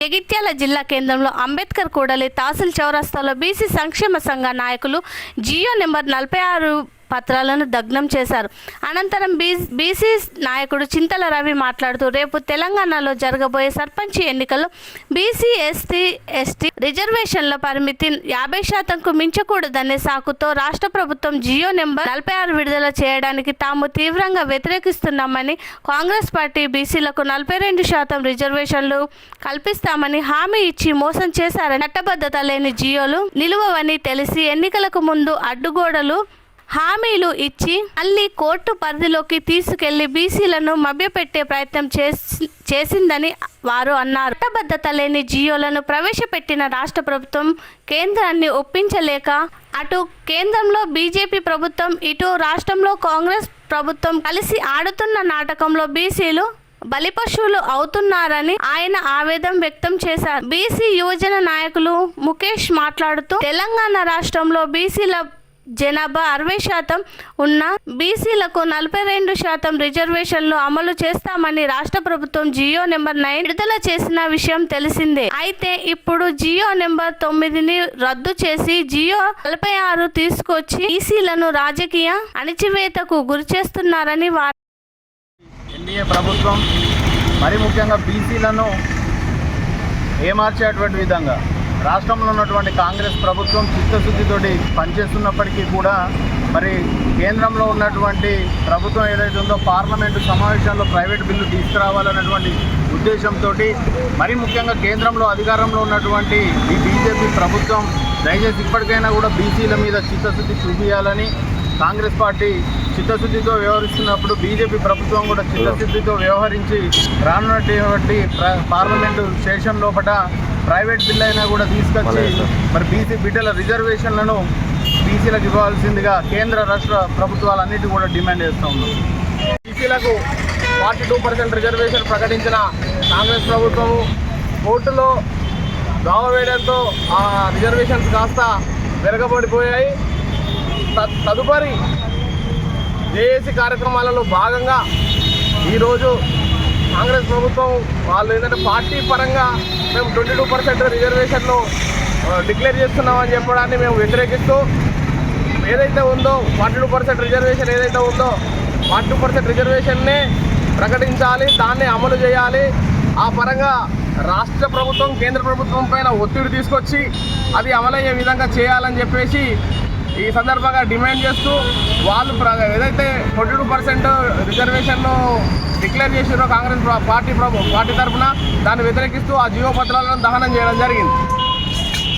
జగిత్యాల జిల్లా కేంద్రంలో అంబేద్కర్ కూడలి తహసీల్ చౌరస్తాలో బీసీ సంక్షేమ సంఘ నాయకులు జియో నెంబర్ నలభై ఆరు పత్రాలను దగ్నం చేశారు. అనంతరం బీ బీసీ నాయకుడు చింతల రవి మాట్లాడుతూ రేపు తెలంగాణలో జరగబోయే సర్పంచ్ ఎన్నికల్లో బీసీ ఎస్టీ ఎస్టీ రిజర్వేషన్ల పరిమితి యాభై శాతంకు మించకూడదనే సాకుతో రాష్ట్ర ప్రభుత్వం జియో నెంబర్ నలభై ఆరు విడుదల చేయడానికి తాము తీవ్రంగా వ్యతిరేకిస్తున్నామని కాంగ్రెస్ పార్టీ బీసీలకు నలభై రెండు శాతం రిజర్వేషన్లు కల్పిస్తామని హామీ ఇచ్చి మోసం చేశారని చట్టబద్ధత లేని జియోలు నిలువవని తెలిసి ఎన్నికలకు ముందు అడ్డుగోడలు హామీలు ఇచ్చి మళ్ళీ కోర్టు పరిధిలోకి తీసుకెళ్ళి బీసీలను మభ్యపెట్టే ప్రయత్నం చేసిందని వారు అన్నారు. చట్టబద్ధత లేని జియోలను ప్రవేశపెట్టిన రాష్ట్ర ప్రభుత్వం కేంద్రాన్ని ఒప్పించలేక అటు కేంద్రంలో బీజేపీ ప్రభుత్వం ఇటు రాష్ట్రంలో కాంగ్రెస్ ప్రభుత్వం కలిసి ఆడుతున్న నాటకంలో బీసీలు బలిపశువులు అవుతున్నారని ఆయన ఆవేదన వ్యక్తం చేశారు. బీసీ యువజన నాయకులు ముఖేష్ మాట్లాడుతూ తెలంగాణ రాష్ట్రంలో బీసీల జనాభా అరవై శాతం ఉన్న బీసీలకు నలభై రెండు శాతం రిజర్వేషన్లు అమలు చేస్తామని రాష్ట్ర ప్రభుత్వం జియో నెంబర్ నైన్ విడుదల చేసిన విషయం తెలిసిందే. అయితే ఇప్పుడు జియో నెంబర్ తొమ్మిదిని రద్దు చేసి జియో నలభై ఆరు తీసుకొచ్చి బీసీలను రాజకీయ అణిచివేతకు గురి చేస్తున్నారని వారు ఎన్డీఏ ప్రభుత్వం మరి ముఖ్యంగా బీసీలను ఏమార్చేటువంటి విధంగా? రాష్ట్రంలో ఉన్నటువంటి కాంగ్రెస్ ప్రభుత్వం చిత్తశుద్ధితోటి పనిచేస్తున్నప్పటికీ కూడా మరి కేంద్రంలో ఉన్నటువంటి ప్రభుత్వం ఏదైతే ఉందో పార్లమెంటు సమావేశంలో ప్రైవేట్ బిల్లు తీసుకురావాలన్నటువంటి ఉద్దేశంతో మరి ముఖ్యంగా కేంద్రంలో అధికారంలో ఉన్నటువంటి ఈ బీజేపీ ప్రభుత్వం దయచేసి ఇప్పటికైనా కూడా బీసీల మీద చిత్తశుద్ధి చూపించాలని కాంగ్రెస్ పార్టీ చిత్తశుద్ధితో వ్యవహరిస్తున్నప్పుడు బీజేపీ ప్రభుత్వం కూడా చిత్తశుద్ధితో వ్యవహరించి రానున్నటువంటి పార్లమెంటు సెషన్ లోపల ప్రైవేట్ బిల్ అయినా కూడా తీసుకొచ్చి మరి బీసీ బిడ్డల రిజర్వేషన్లను బీసీలకు ఇవ్వాల్సిందిగా కేంద్ర రాష్ట్ర ప్రభుత్వాలన్నిటి కూడా డిమాండ్ చేస్తూ ఉన్నాం. బీసీలకు ఫార్టీ టూ పర్సెంట్ రిజర్వేషన్ ప్రకటించిన కాంగ్రెస్ ప్రభుత్వము కోర్టులో దావ వేయడంతో ఆ రిజర్వేషన్స్ కాస్త వెరగబడిపోయాయి. త- తదుపరి జేఏసీ కార్యక్రమాలలో భాగంగా ఈరోజు కాంగ్రెస్ ప్రభుత్వం వాళ్ళు ఏంటంటే పార్టీ పరంగా మేము ట్వంటీ టూ పర్సెంట్ రిజర్వేషన్ను డిక్లేర్ చేస్తున్నామని చెప్పడాన్ని మేము వ్యతిరేకిస్తూ ఏదైతే ఉందో ఫార్టీ టూ పర్సెంట్ రిజర్వేషన్ ఏదైతే ఉందో ఫార్టీ టూ పర్సెంట్ రిజర్వేషన్నే ప్రకటించాలి దాన్ని అమలు చేయాలి. ఆ పరంగా రాష్ట్ర ప్రభుత్వం కేంద్ర ప్రభుత్వం పైన ఒత్తిడి తీసుకొచ్చి అది అమలయ్యే విధంగా చేయాలని చెప్పేసి ఈ సందర్భంగా డిమాండ్ చేస్తూ వాళ్ళు ప్ర- ఏదైతే ఫార్టీ టూ పర్సెంట్ రిజర్వేషన్ను డిక్లేర్ చేసిరో కాంగ్రెస్ పార్టీ ప్రభు పార్టీ తరఫున దాన్ని వ్యతిరేకిస్తూ ఆ జీవో పత్రాలను దహనం చేయడం జరిగింది.